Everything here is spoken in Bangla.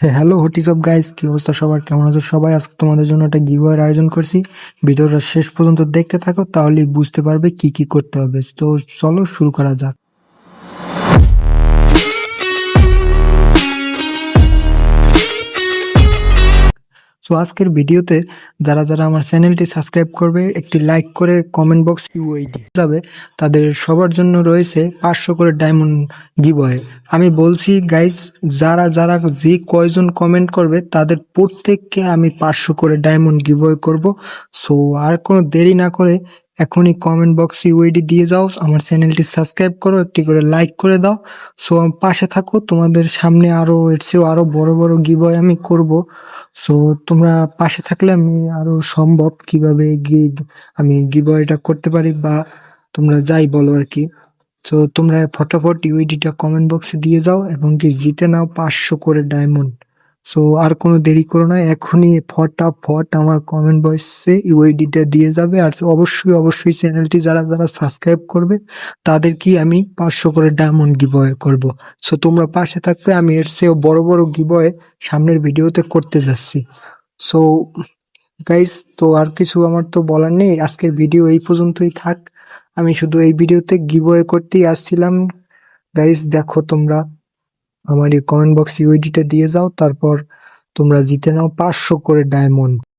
হ্যালো হোটিস অফ গাইস কি অবস্থা সবার? কেমন আছো সবাই? আজকে তোমাদের জন্য একটা গিভার আয়োজন করছি। ভিডিওটা শেষ পর্যন্ত দেখতে থাকো তাহলে বুঝতে পারবে কি কি করতে হবে। তো চলো শুরু করা যাক। সো আজকের ভিডিওতে যারা যারা আমার চ্যানেলটি সাবস্ক্রাইব করবে, একটি লাইক করে কমেন্ট বক্স ইউআইডি যাবে, তাদের সবার জন্য রয়েছে পাঁচশো করে ডায়মন্ড গিবয়ে আমি বলছি গাইস যারা যারা যে কয়জন কমেন্ট করবে, তাদের প্রত্যেককে আমি পাঁচশো করে ডায়মন্ড গিবয়ে করব। সো আর কোনো দেরি না করে এখনই কমেন্ট বক্সে ইউআইডি দিয়ে যাও, আমার চ্যানেলটি সাবস্ক্রাইব করো, একটি করে লাইক করে দাও। সো পাশে থাকো, তোমাদের সামনে আরও এর চেয়েও আরও বড় বড় গিবয় আমি করব। সো তোমরা পাশে থাকলে আমি আরও সম্ভব কীভাবে আমি গিবয়টা করতে পারি বা তোমরা যাই বলো আর কি। তো তোমরা ফটাফট ইউআইডিটা কমেন্ট বক্সে দিয়ে যাও এবং কি জিতে নাও পাঁচশো করে ডায়মন্ড সো আর কোনো দেরি করো না, এখনই ফটাফট আমার কমেন্ট বক্সে ইউআইডিটা দিয়ে যাবে। আর অবশ্যই অবশ্যই চ্যানেলটি যারা যারা সাবস্ক্রাইব করবে তাদেরকে আমি পাঁচশো করে ডায়মন্ড গিভওয়ে করব। সো তোমরা পাশে থাকবে, আমি এর চেয়েও বড় বড় গিভওয়ে সামনের ভিডিওতে করতে যাচ্ছি। সো গাইস তো আর কিছু আমার তো বলার নেই, আজকের ভিডিও এই পর্যন্তই থাক। আমি শুধু এই ভিডিওতে গিভওয়ে করতেই আসছিলাম। গাইস দেখো তোমরা। আমার এই কমেন্ট বক্স ইউআইডিটা দিয়ে যাও তারপর তোমরা জিতে নাও পাঁচশো করে ডায়মন্ড